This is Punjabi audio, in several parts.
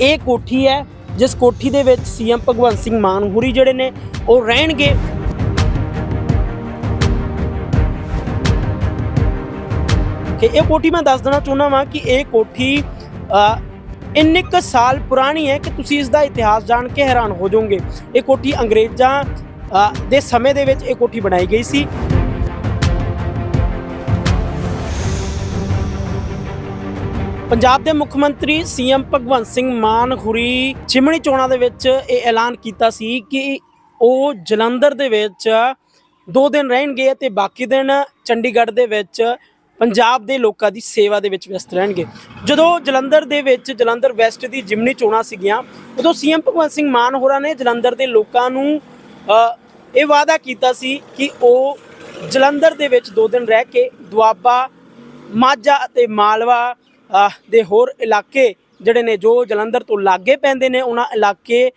ਇਹ ਕੋਠੀ ਹੈ, ਜਿਸ ਕੋਠੀ ਦੇ ਵਿੱਚ ਸੀਐਮ ਭਗਵੰਤ ਸਿੰਘ ਮਾਨ ਹੁਰੀ ਜਿਹੜੇ ਨੇ, ਉਹ ਰਹਿਣਗੇ। ਕਿ ਇਹ ਕੋਠੀ ਮੈਂ ਦੱਸ ਦੇਣਾ ਚਾਹੁੰਦਾ ਵਾਂ ਕਿ ਇਹ ਕੋਠੀ ਇੰਨੇ ਕੁ ਸਾਲ ਪੁਰਾਣੀ ਹੈ ਕਿ ਤੁਸੀਂ ਇਸ ਦਾ ਇਤਿਹਾਸ ਜਾਣ ਕੇ ਹੈਰਾਨ ਹੋ ਜਾਓਗੇ। ਇਹ ਕੋਠੀ ਅੰਗਰੇਜ਼ਾਂ ਦੇ ਸਮੇਂ ਦੇ ਵਿੱਚ ਇਹ ਕੋਠੀ ਬਣਾਈ ਗਈ ਸੀ। ਪੰਜਾਬ ਦੇ ਮੁੱਖ ਮੰਤਰੀ ਸੀਐਮ ਭਗਵੰਤ ਸਿੰਘ ਮਾਨ ਹੁਰੀ ਚਿਮਣੀ ਚੋਣਾਂ ਦੇ ਵਿੱਚ ਇਹ ਐਲਾਨ ਕੀਤਾ ਸੀ ਕਿ ਉਹ ਜਲੰਧਰ ਦੇ ਵਿੱਚ ਦੋ ਦਿਨ ਰਹਿਣਗੇ ਤੇ ਬਾਕੀ ਦਿਨ ਚੰਡੀਗੜ੍ਹ ਦੇ ਵਿੱਚ ਪੰਜਾਬ ਦੇ ਲੋਕਾਂ ਦੀ ਸੇਵਾ ਦੇ ਵਿੱਚ ਵਿਅਸਤ ਰਹਿਣਗੇ। ਜਦੋਂ ਜਲੰਧਰ ਦੇ ਵਿੱਚ ਜਲੰਧਰ ਵੈਸਟ ਦੀ ਜਿਮਨੀ ਚੋਣਾਂ ਸੀਗੀਆਂ, ਉਦੋਂ ਸੀਐਮ ਭਗਵੰਤ ਸਿੰਘ ਮਾਨ ਹੋਰਾਂ ਨੇ ਜਲੰਧਰ ਦੇ ਲੋਕਾਂ ਨੂੰ ਇਹ ਵਾਅਦਾ ਕੀਤਾ ਸੀ ਕਿ ਉਹ ਜਲੰਧਰ ਦੇ ਵਿੱਚ ਦੋ ਦਿਨ ਰਹਿ ਕੇ ਦੁਆਬਾ, ਮਾਝਾ ਅਤੇ ਮਾਲਵਾ ਦੇ ਹੋਰ ਇਲਾਕੇ ਜਿਹੜੇ ਨੇ, ਜੋ ਜਲੰਧਰ ਤੋਂ ਲਾਗੇ ਪੈਂਦੇ ਨੇ, ਉਹਨਾਂ ਇਲਾਕੇ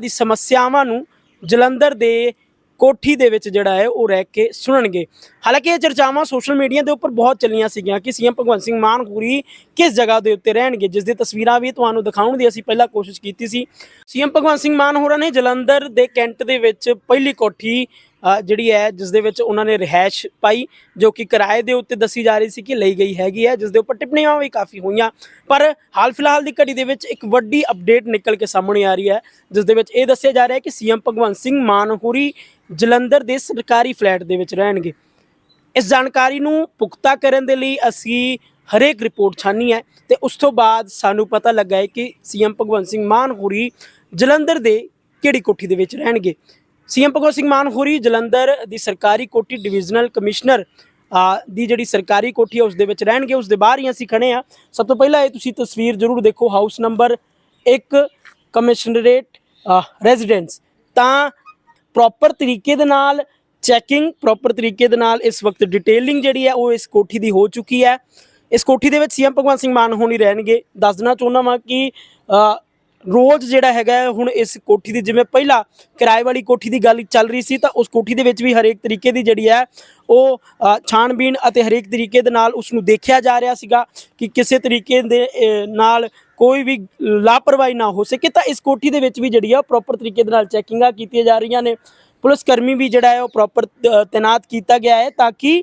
ਦੀ ਸਮੱਸਿਆਵਾਂ ਨੂੰ ਜਲੰਧਰ ਦੇ ਕੋਠੀ ਦੇ ਵਿੱਚ ਜਿਹੜਾ ਹੈ, ਉਹ ਰਹਿ ਕੇ ਸੁਣਨਗੇ। ਹਾਲਾਂਕਿ ਇਹ ਚਰਚਾਵਾਂ ਸੋਸ਼ਲ ਮੀਡੀਆ ਦੇ ਉੱਪਰ ਬਹੁਤ ਚੱਲੀਆਂ ਸੀਗੀਆਂ ਕਿ ਸੀਐਮ ਭਗਵੰਤ ਸਿੰਘ ਮਾਨ ਹੁਰੀ ਕਿਸ ਜਗ੍ਹਾ ਦੇ ਉੱਤੇ ਰਹਿਣਗੇ, ਜਿਸ ਦੀ ਤਸਵੀਰਾਂ ਵੀ ਤੁਹਾਨੂੰ ਦਿਖਾਉਣ ਦੀ ਅਸੀਂ ਪਹਿਲਾਂ ਕੋਸ਼ਿਸ਼ ਕੀਤੀ ਸੀ। ਸੀਐਮ ਭਗਵੰਤ ਸਿੰਘ ਮਾਨ ਹੋਰਾਂ ਨੇ ਜਲੰਧਰ ਦੇ ਕੈਂਟ ਦੇ ਵਿੱਚ ਪਹਿਲੀ ਕੋਠੀ ਜਿਹੜੀ ਹੈ, ਜਿਸ ਦੇ ਵਿੱਚ ਉਹਨਾਂ ਨੇ ਰਿਹਾਇਸ਼ ਪਾਈ, ਜੋ ਕਿ ਕਿਰਾਏ ਦੇ ਉੱਤੇ ਦੱਸੀ ਜਾ ਰਹੀ ਸੀ ਕਿ ਲਈ ਗਈ ਹੈਗੀ ਹੈ, ਜਿਸ ਦੇ ਉੱਪਰ ਟਿੱਪਣੀਆਂ ਵੀ ਕਾਫੀ ਹੋਈਆਂ। ਪਰ ਹਾਲ ਫਿਲਹਾਲ ਦੀ ਘੜੀ ਦੇ ਵਿੱਚ ਇੱਕ ਵੱਡੀ ਅਪਡੇਟ ਨਿਕਲ ਕੇ ਸਾਹਮਣੇ ਆ ਰਹੀ ਹੈ, ਜਿਸ ਦੇ ਵਿੱਚ ਇਹ ਦੱਸਿਆ ਜਾ ਰਿਹਾ ਹੈ ਕਿ ਸੀਐਮ ਭਗਵੰਤ ਸਿੰਘ ਮਾਨਹੂਰੀ ਜਲੰਧਰ ਦੇ ਸਰਕਾਰੀ ਫਲੈਟ ਦੇ ਵਿੱਚ ਰਹਿਣਗੇ। ਇਸ ਜਾਣਕਾਰੀ ਨੂੰ ਪੁਖਤਾ ਕਰਨ ਦੇ ਲਈ ਅਸੀਂ ਹਰੇਕ ਰਿਪੋਰਟ ਛਾਨੀ ਹੈ ਤੇ ਉਸ ਤੋਂ ਬਾਅਦ ਸਾਨੂੰ ਪਤਾ ਲੱਗਾ ਹੈ ਕਿ ਸੀਐਮ ਭਗਵੰਤ ਸਿੰਘ ਮਾਨ ਹੋਰੀ ਜਲੰਧਰ ਦੇ ਕਿਹੜੀ ਕੋਠੀ ਦੇ ਵਿੱਚ ਰਹਿਣਗੇ। ਸੀਐਮ ਭਗਵੰਤ ਸਿੰਘ ਮਾਨਹੋਰੀ ਜਲੰਧਰ ਦੀ ਸਰਕਾਰੀ ਕੋਠੀ ਡਿਵੀਜ਼ਨਲ ਕਮਿਸ਼ਨਰ ਦੀ ਜਿਹੜੀ ਸਰਕਾਰੀ ਕੋਠੀ ਹੈ ਉਸ ਦੇ ਵਿੱਚ ਰਹਿਣਗੇ। ਉਸ ਦੇ ਬਾਹਰ ਹੀ ਅਸੀਂ ਖੜੇ ਆ। ਸਭ ਤੋਂ ਪਹਿਲਾਂ ਇਹ ਤੁਸੀਂ ਤਸਵੀਰ ਜ਼ਰੂਰ ਦੇਖੋ, ਹਾਊਸ ਨੰਬਰ 1 ਕਮਿਸ਼ਨਰੇਟ ਰੈਜ਼ੀਡੈਂਸ। ਤਾਂ ਪ੍ਰੋਪਰ ਤਰੀਕੇ ਦੇ ਨਾਲ, ਚੈਕਿੰਗ ਪ੍ਰੋਪਰ ਤਰੀਕੇ ਦੇ ਨਾਲ ਇਸ ਵਕਤ ਡਿਟੇਲਿੰਗ ਜਿਹੜੀ ਹੈ ਉਹ ਇਸ ਕੋਠੀ ਦੀ ਹੋ ਚੁੱਕੀ ਹੈ। ਇਸ ਕੋਠੀ ਦੇ ਵਿੱਚ ਸੀਐਮ ਭਗਵੰਤ ਸਿੰਘ ਮਾਨ ਹੋਣੀ ਰਹਿਣਗੇ। ਦੇਣਾ ਚਾਹੁੰਦਾ ਵਾਂ ਕਿ ਰੋਜ਼ ਜਿਹੜਾ ਹੈਗਾ ਹੁਣ ਇਸ ਕੋਠੀ ਦੀ ਜਿਵੇਂ ਪਹਿਲਾਂ ਕਿਰਾਏ ਵਾਲੀ ਕੋਠੀ ਦੀ ਗੱਲ ਚੱਲ ਰਹੀ ਸੀ ਤਾਂ ਉਸ ਕੋਠੀ ਦੇ ਵਿੱਚ ਵੀ ਹਰੇਕ ਤਰੀਕੇ ਦੀ ਜਿਹੜੀ ਹੈ ਉਹ ਅ, ਛਾਣਬੀਣ ਅਤੇ ਹਰੇਕ ਤਰੀਕੇ ਦੇ ਨਾਲ ਉਸ ਨੂੰ ਦੇਖਿਆ ਜਾ ਰਿਹਾ ਸੀਗਾ ਕਿ ਕਿਸੇ ਤਰੀਕੇ ਦੇ ਨਾਲ ਕੋਈ ਵੀ ਲਾਪਰਵਾਹੀ ਨਾ ਹੋ ਸਕੇ ਤਾਂ ਇਸ ਕੋਠੀ ਦੇ ਵਿੱਚ ਵੀ ਜਿਹੜੀ ਆ ਪ੍ਰੋਪਰ ਤਰੀਕੇ ਦੇ ਨਾਲ ਚੈਕਿੰਗਾਂ ਕੀਤੀਆਂ ਜਾ ਰਹੀਆਂ ਨੇ। ਪੁਲਿਸ ਕਰਮੀ ਵੀ ਜਿਹੜਾ ਹੈ ਉਹ ਪ੍ਰੋਪਰ ਤੈਨਾਤ ਕੀਤਾ ਗਿਆ ਹੈ ਤਾਂ ਕਿ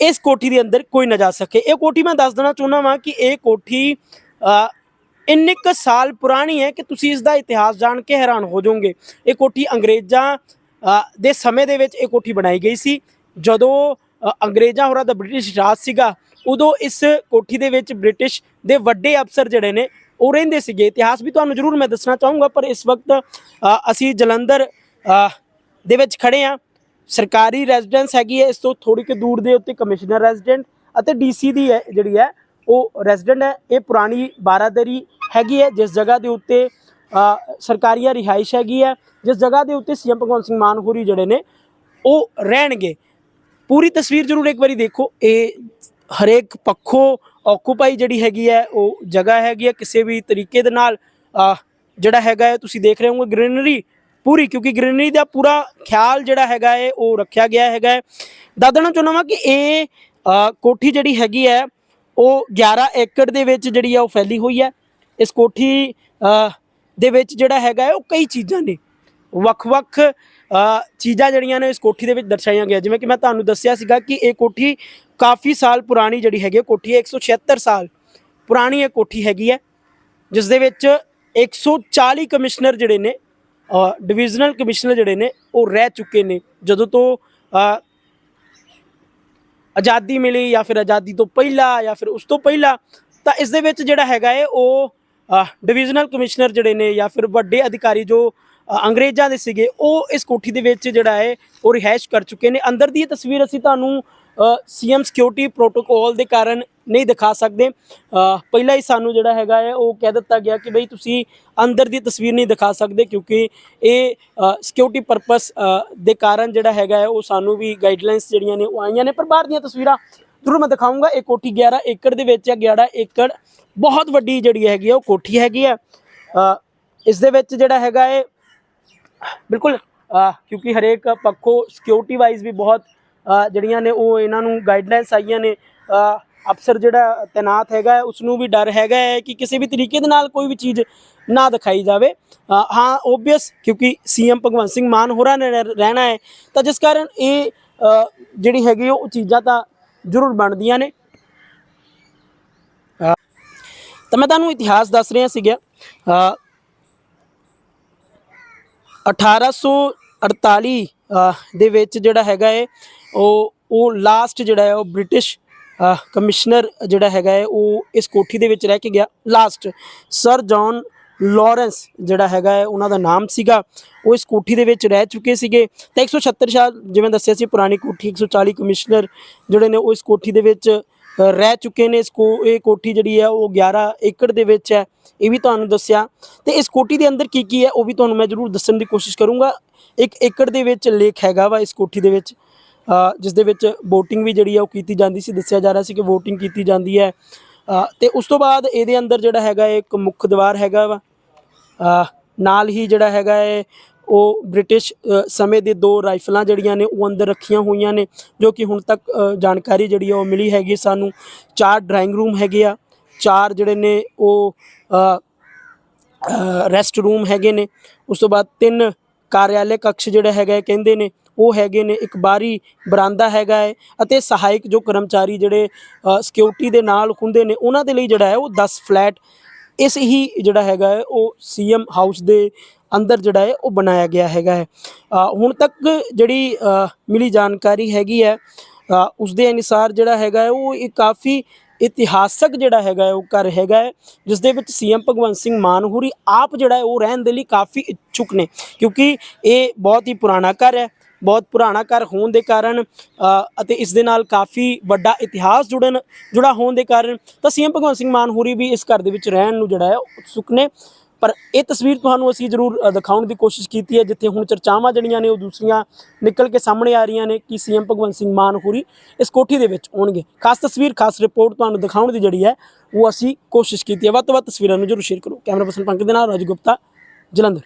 ਇਸ ਕੋਠੀ ਦੇ ਅੰਦਰ ਕੋਈ ਨਾ ਜਾ ਸਕੇ। ਇਹ ਕੋਠੀ ਮੈਂ ਦੱਸ ਦੇਣਾ ਚਾਹੁੰਦਾ ਵਾਂ ਕਿ ਇਹ ਕੋਠੀ ਇੰਨੇ ਕੁ ਸਾਲ ਪੁਰਾਣੀ ਹੈ ਕਿ ਤੁਸੀਂ ਇਸ ਦਾ ਇਤਿਹਾਸ ਜਾਣ ਕੇ ਹੈਰਾਨ ਹੋ ਜਾਓਗੇ। ਇਹ ਕੋਠੀ ਅੰਗਰੇਜ਼ਾਂ ਦੇ ਸਮੇਂ ਦੇ ਵਿੱਚ ਇਹ ਕੋਠੀ ਬਣਾਈ ਗਈ ਸੀ। ਜਦੋਂ ਅੰਗਰੇਜ਼ਾਂ ਹੋਰਾਂ ਦਾ ਬ੍ਰਿਟਿਸ਼ ਰਾਜ ਸੀਗਾ, ਉਦੋਂ ਇਸ ਕੋਠੀ ਦੇ ਵਿੱਚ ਬ੍ਰਿਟਿਸ਼ ਦੇ ਵੱਡੇ ਅਫਸਰ ਜਿਹੜੇ ਨੇ, ਉਹ ਰਹਿੰਦੇ ਸੀਗੇ। ਇਤਿਹਾਸ ਵੀ ਤੁਹਾਨੂੰ ਜ਼ਰੂਰ ਮੈਂ ਦੱਸਣਾ ਚਾਹੂੰਗਾ, ਪਰ ਇਸ ਵਕਤ ਅਸੀਂ ਜਲੰਧਰ ਦੇ ਵਿੱਚ ਖੜੇ ਆ ਸਰਕਾਰੀ ਰੈਜ਼ੀਡੈਂਸ ਹੈਗੀ ਹੈ, ਇਸ ਤੋਂ ਥੋੜੀ ਕਿ ਦੂਰ ਦੇ ਉੱਤੇ ਕਮਿਸ਼ਨਰ ਰੈਜ਼ੀਡੈਂਟ ਅਤੇ ਡੀਸੀ ਦੀ ਹੈ, ਜਿਹੜੀ ਹੈ ਉਹ ਰੈਜ਼ੀਡੈਂਟ ਹੈ ਇਹ ਪੁਰਾਣੀ ਬਾਰਾਦਰੀ ਹੈਗੀ ਹੈ ਜਿਸ ਜਗ੍ਹਾ ਦੇ ਉੱਤੇ ਅ, ਸਰਕਾਰੀਆ ਰਿਹਾਇਸ਼ ਹੈਗੀ ਹੈ ਜਿਸ ਜਗ੍ਹਾ ਦੇ ਉੱਤੇ ਸੀਐਮ ਭਗਵੰਤ ਸਿੰਘ ਮਾਨ ਹੋਰੀ ਜਿਹੜੇ ਨੇ ਉਹ ਰਹਿਣਗੇ। ਪੂਰੀ ਤਸਵੀਰ ਜ਼ਰੂਰ ਇੱਕ ਵਾਰੀ ਦੇਖੋ ਇਹ ਹਰੇਕ ਪੱਖੋਂ ਆਕੂਪਾਈ ਜਿਹੜੀ ਹੈਗੀ ਹੈ ਉਹ ਜਗ੍ਹਾ ਹੈਗੀ ਹੈ ਕਿਸੇ ਵੀ ਤਰੀਕੇ ਦੇ ਨਾਲ ਜਿਹੜਾ ਹੈਗਾ ਹੈ ਤੁਸੀਂ ਦੇਖ ਰਹੇ ਹੋਗੇ ਗ੍ਰੀਨਰੀ ਪੂਰੀ ਕਿਉਂਕਿ ਗ੍ਰੀਨਰੀ ਦਾ ਪੂਰਾ ਖਿਆਲ ਜਿਹੜਾ ਹੈਗਾ ਹੈ ਉਹ ਰੱਖਿਆ ਗਿਆ ਹੈਗਾ ਹੈ। ਦੱਸ ਦੇਣਾ ਚਾਹੁੰਦਾ ਵਾਂ ਕਿ ਇਹ ਕੋਠੀ ਜਿਹੜੀ ਹੈਗੀ ਹੈ ਉਹ 11 ਏਕੜ ਦੇ ਵਿੱਚ ਜਿਹੜੀ ਆ ਉਹ ਫੈਲੀ ਹੋਈ ਹੈ। ਇਸ ਕੋਠੀ ਦੇ ਵਿੱਚ ਜਿਹੜਾ ਹੈਗਾ ਉਹ ਕਈ ਚੀਜ਼ਾਂ ਨੇ। ਵੱਖ-ਵੱਖ ਚੀਜ਼ਾਂ ਜਿਹੜੀਆਂ ਨੇ ਇਸ ਕੋਠੀ ਦੇ ਵਿੱਚ ਦਰਸਾਈਆਂ ਗਈਆਂ। ਜਿਵੇਂ ਕਿ ਮੈਂ ਤੁਹਾਨੂੰ ਦੱਸਿਆ ਸੀਗਾ ਕਿ ਇਹ ਕੋਠੀ ਕਾਫੀ ਸਾਲ ਪੁਰਾਣੀ ਜਿਹੜੀ ਹੈਗੀ ਹੈ ਕੋਠੀ ਹੈ 176 ਸਾਲ ਪੁਰਾਣੀ ਇਹ ਕੋਠੀ ਹੈਗੀ ਹੈ, ਜਿਸ ਦੇ ਵਿੱਚ 140 ਕਮਿਸ਼ਨਰ ਜਿਹੜੇ ਨੇ ਡਿਵੀਜ਼ਨਲ ਕਮਿਸ਼ਨਰ ਜਿਹੜੇ ਨੇ, ਉਹ ਰਹਿ ਚੁੱਕੇ ਨੇ। ਜਦੋਂ ਤੋਂ ਆਜ਼ਾਦੀ ਮਿਲੀ ਜਾਂ ਫਿਰ ਆਜ਼ਾਦੀ ਤੋਂ ਪਹਿਲਾਂ ਜਾਂ ਫਿਰ ਉਸ ਤੋਂ ਪਹਿਲਾਂ, ਤਾਂ ਇਸ ਦੇ ਵਿੱਚ ਜਿਹੜਾ ਹੈਗਾ ਹੈ ਉਹ ਡਿਵੀਜ਼ਨਲ ਕਮਿਸ਼ਨਰ ਜਿਹੜੇ ਨੇ ਜਾਂ ਫਿਰ ਵੱਡੇ ਅਧਿਕਾਰੀ ਜੋ ਅੰਗਰੇਜ਼ਾਂ ਦੇ ਸੀਗੇ, ਉਹ ਇਸ ਕੋਠੀ ਦੇ ਵਿੱਚ ਜਿਹੜਾ ਹੈ ਉਹ ਰਿਹਾਇਸ਼ ਕਰ ਚੁੱਕੇ ਨੇ। ਅੰਦਰ ਦੀ ਇਹ ਤਸਵੀਰ ਅਸੀਂ ਤੁਹਾਨੂੰ ਸੀਐਮ ਸਿਕਿਉਰਿਟੀ ਪ੍ਰੋਟੋਕੋਲ ਦੇ ਕਾਰਨ ਨਹੀਂ ਦਿਖਾ ਸਕਦੇ। ਪਹਿਲਾਂ ਹੀ ਸਾਨੂੰ ਜਿਹੜਾ ਹੈਗਾ ਹੈ, ਉਹ ਕਹਿ ਦਿੱਤਾ ਗਿਆ ਕਿ ਬਈ ਤੁਸੀਂ ਅੰਦਰ ਦੀ ਤਸਵੀਰ ਨਹੀਂ ਦਿਖਾ ਸਕਦੇ ਕਿਉਂਕਿ ਇਹ ਸਿਕਿਉਰਿਟੀ ਪਰਪਸ ਦੇ ਕਾਰਨ ਜਿਹੜਾ ਹੈਗਾ ਹੈ, ਉਹ ਸਾਨੂੰ ਵੀ ਗਾਈਡਲਾਈਨਸ ਜਿਹੜੀਆਂ ਨੇ, ਉਹ ਆਈਆਂ ਨੇ। ਪਰ ਬਾਹਰ ਦੀਆਂ ਤਸਵੀਰਾਂ ਜ਼ਰੂਰ ਮੈਂ ਦਿਖਾਊਂਗਾ। ਇਹ ਕੋਠੀ 11 ਏਕੜ ਦੇ ਵਿੱਚ ਹੈ 11 ਏਕੜ ਬਹੁਤ ਵੱਡੀ ਜਿਹੜੀ ਹੈਗੀ ਹੈ, ਉਹ ਕੋਠੀ ਹੈਗੀ ਹੈ। ਇਸ ਦੇ ਵਿੱਚ ਜਿਹੜਾ ਹੈਗਾ ਹੈ, ਬਿਲਕੁਲ ਕਿਉਂਕਿ ਹਰੇਕ ਪੱਖੋਂ ਸਿਕਿਉਰਿਟੀ ਵਾਈਜ਼ ਵੀ ਬਹੁਤ ਜਿਹੜੀਆਂ ਨੇ ਉਹ ਇਹਨਾਂ ਨੂੰ ਗਾਈਡਲਾਈਨਸ ਆਈਆਂ ਨੇ। ਅਫਸਰ ਜਿਹੜਾ ਤੈਨਾਤ ਹੈਗਾ ਹੈ, ਉਸ ਨੂੰ ਵੀ ਡਰ ਹੈਗਾ ਹੈ ਕਿ ਕਿਸੇ ਵੀ ਤਰੀਕੇ ਦੇ ਨਾਲ ਕੋਈ ਵੀ ਚੀਜ਼ ਨਾ ਦਿਖਾਈ ਜਾਵੇ। ਹਾਂ ਓਬਵੀਅਸ ਕਿਉਂਕਿ ਸੀਐਮ ਭਗਵੰਤ ਸਿੰਘ ਮਾਨ ਹੋਰਾਂ ਨੇ ਰਹਿ- ਰਹਿਣਾ ਹੈ। ਤਾਂ ਜਿਸ ਕਾਰਨ ਇਹ ਜਿਹੜੀ ਹੈਗੀ ਉਹ ਚੀਜ਼ਾਂ ਤਾਂ ਜ਼ਰੂਰ ਬਣਦੀਆਂ ਨੇ। ਤਾਂ ਮੈਂ ਤੁਹਾਨੂੰ ਇਤਿਹਾਸ ਦੱਸ ਰਿਹਾ ਸੀਗਾ। ਅ, 1848 ਅ, ਦੇ ਵਿੱਚ ਜਿਹੜਾ ਹੈਗਾ ਹੈ ਉਹ ਉਹ ਲਾਸਟ ਜਿਹੜਾ ਹੈ, ਉਹ ਬ੍ਰਿਟਿਸ਼ ਕਮਿਸ਼ਨਰ ਜਿਹੜਾ ਹੈਗਾ ਹੈ, ਉਹ ਇਸ ਕੋਠੀ ਦੇ ਵਿੱਚ ਰਹਿ ਕੇ ਗਿਆ। ਲਾਸਟ ਸਰ ਜੌਨ ਲਾਰੈਂਸ ਜਿਹੜਾ ਹੈਗਾ ਹੈ, ਉਹਨਾਂ ਦਾ ਨਾਮ ਸੀਗਾ, ਉਹ ਇਸ ਕੋਠੀ ਦੇ ਵਿੱਚ ਰਹਿ ਚੁੱਕੇ ਸੀਗੇ। ਤਾਂ 176 ਸਾਲ, ਜਿਵੇਂ ਦੱਸਿਆ ਸੀ, ਪੁਰਾਣੀ ਕੋਠੀ 140 ਕਮਿਸ਼ਨਰ ਜਿਹੜੇ ਨੇ, ਉਹ ਇਸ ਕੋਠੀ ਦੇ ਵਿੱਚ ਰਹਿ ਚੁੱਕੇ ਨੇ। ਇਸ ਕੋ, ਇਹ ਕੋਠੀ ਜਿਹੜੀ ਹੈ, ਉਹ 11 ਏਕੜ ਦੇ ਵਿੱਚ ਹੈ, ਇਹ ਵੀ ਤੁਹਾਨੂੰ ਦੱਸਿਆ। ਤੇ ਇਸ ਕੋਠੀ ਦੇ ਅੰਦਰ ਕੀ ਕੀ ਹੈ, ਉਹ ਵੀ ਤੁਹਾਨੂੰ ਮੈਂ ਜ਼ਰੂਰ ਦੱਸਣ ਦੀ ਕੋਸ਼ਿਸ਼ ਕਰੂੰਗਾ। ਇੱਕ ਏਕੜ ਦੇ ਵਿੱਚ ਲੇਕ ਹੈਗਾ ਵਾ ਇਸ ਕੋਠੀ ਦੇ ਵਿੱਚ। ਜਿਸ ਦੇ ਵਿੱਚ VOTING ਵੀ ਜਿਹੜੀ ਆ ਉਹ ਕੀਤੀ ਜਾਂਦੀ ਸੀ ਦੱਸਿਆ ਜਾ ਰਿਹਾ ਸੀ ਕਿ VOTING ਕੀਤੀ ਜਾਂਦੀ ਹੈ। ਅ, ਤੇ ਉਸ ਤੋਂ ਬਾਅਦ ਇਹਦੇ ਅੰਦਰ ਜਿਹੜਾ ਹੈਗਾ ਹੈ ਇੱਕ ਮੁੱਖ ਦੀਵਾਰ ਹੈਗਾ ਵਾ। ਨਾਲ ਹੀ ਜਿਹੜਾ ਹੈਗਾ ਹੈ ਉਹ ਬ੍ਰਿਟਿਸ਼ ਸਮੇਂ ਦੇ ਦੋ ਰਾਈਫਲਾਂ ਜਿਹੜੀਆਂ ਨੇ ਉਹ ਅੰਦਰ ਰੱਖੀਆਂ ਹੋਈਆਂ ਨੇ ਜੋ ਕਿ ਹੁਣ ਤੱਕ ਜਾਣਕਾਰੀ ਜਿਹੜੀ ਆ ਉਹ ਮਿਲੀ ਹੈਗੀ ਸਾਨੂੰ। ਚਾਰ ਡਰਾਇੰਗ ਰੂਮ ਹੈਗੇ ਆ ਚਾਰ ਜਿਹੜੇ ਨੇ ਉਹ ਰੈਸਟ ਰੂਮ ਹੈਗੇ ਨੇ। ਉਸ ਤੋਂ ਬਾਅਦ ਤਿੰਨ ਕਾਰਿਆਲੇ ਕਕਸ਼ ਜਿਹੜਾ ਹੈਗਾ ਹੈ ਕਹਿੰਦੇ ਨੇ ਉਹ ਹੈਗੇ ਨੇ ਇੱਕ ਬਾਹਰੀ ਬਰਾਂਦਾ ਹੈਗਾ ਹੈ ਅਤੇ ਸਹਾਇਕ ਜੋ ਕਰਮਚਾਰੀ ਜਿਹੜੇ ਸਿਕਿਉਰਿਟੀ ਦੇ ਨਾਲ ਹੁੰਦੇ ਨੇ ਉਹਨਾਂ ਦੇ ਲਈ ਜਿਹੜਾ ਹੈ ਉਹ 10 ਫਲੈਟ ਇਸ ਹੀ ਜਿਹੜਾ ਹੈਗਾ ਹੈ ਉਹ ਸੀਐਮ ਹਾਊਸ ਦੇ ਅੰਦਰ ਜਿਹੜਾ ਹੈ ਉਹ ਬਣਾਇਆ ਗਿਆ ਹੈਗਾ ਹੈ। ਹੁਣ ਤੱਕ ਜਿਹੜੀ ਮਿਲੀ ਜਾਣਕਾਰੀ ਹੈਗੀ ਹੈ ਅ, ਉਸ ਦੇ ਅਨੁਸਾਰ ਜਿਹੜਾ ਹੈਗਾ ਹੈ ਉਹ ਇਹ ਕਾਫੀ ਇਤਿਹਾਸਕ ਜਿਹੜਾ ਹੈਗਾ ਉਹ ਘਰ ਹੈਗਾ ਹੈ ਜਿਸ ਦੇ ਵਿੱਚ ਸੀਐਮ ਭਗਵੰਤ ਸਿੰਘ ਮਾਨ ਹੋਰੀ ਆਪ ਜਿਹੜਾ ਹੈ, ਉਹ ਰਹਿਣ ਦੇ ਲਈ ਕਾਫੀ ਇੱਛੁਕ ਨੇ। ਕਿਉਂਕਿ ਇਹ ਬਹੁਤ ਹੀ ਪੁਰਾਣਾ ਘਰ ਹੈ, ਬਹੁਤ ਪੁਰਾਣਾ ਘਰ ਹੋਣ ਦੇ ਕਾਰਨ ਅਤੇ ਇਸ ਦੇ ਨਾਲ ਕਾਫੀ ਵੱਡਾ ਇਤਿਹਾਸ ਜੁੜਨ, ਜੁੜਾ ਹੋਣ ਦੇ ਕਾਰਨ ਤਾਂ ਸੀਐਮ ਭਗਵੰਤ ਸਿੰਘ ਮਾਨ ਹੋਰੀ ਵੀ ਇਸ ਘਰ ਦੇ ਵਿੱਚ ਰਹਿਣ ਨੂੰ ਜਿਹੜਾ ਹੈ ਉਹ ਉਤਸੁਕ ਨੇ। ਪਰ ਇਹ ਤਸਵੀਰ ਤੁਹਾਨੂੰ ਅਸੀਂ ਜ਼ਰੂਰ ਦਿਖਾਉਣ ਦੀ ਕੋਸ਼ਿਸ਼ ਕੀਤੀ ਹੈ, ਜਿੱਥੇ ਹੁਣ ਚਰਚਾਵਾਂ ਜਿਹੜੀਆਂ ਨੇ ਉਹ ਦੂਸਰੀਆਂ ਨਿਕਲ ਕੇ ਸਾਹਮਣੇ ਆ ਰਹੀਆਂ ਨੇ ਕਿ ਸੀਐਮ ਭਗਵੰਤ ਸਿੰਘ ਮਾਨ ਹੋਰੀ ਇਸ ਕੋਠੀ ਦੇ ਵਿੱਚ ਆਉਣਗੇ। ਖਾਸ ਤਸਵੀਰ, ਖਾਸ ਰਿਪੋਰਟ ਤੁਹਾਨੂੰ ਦਿਖਾਉਣ ਦੀ ਜਿਹੜੀ ਹੈ, ਉਹ ਅਸੀਂ ਕੋਸ਼ਿਸ਼ ਕੀਤੀ ਹੈ। ਵੱਧ ਤੋਂ ਵੱਧ ਤਸਵੀਰਾਂ ਨੂੰ ਜ਼ਰੂਰ ਸ਼ੇਅਰ ਕਰੋ। ਕੈਮਰਾ ਪਰਸਨ ਪੰਕਜ ਦੇ ਨਾਲ, ਰਾਜ ਗੁਪਤਾ, ਜਲੰਧਰ।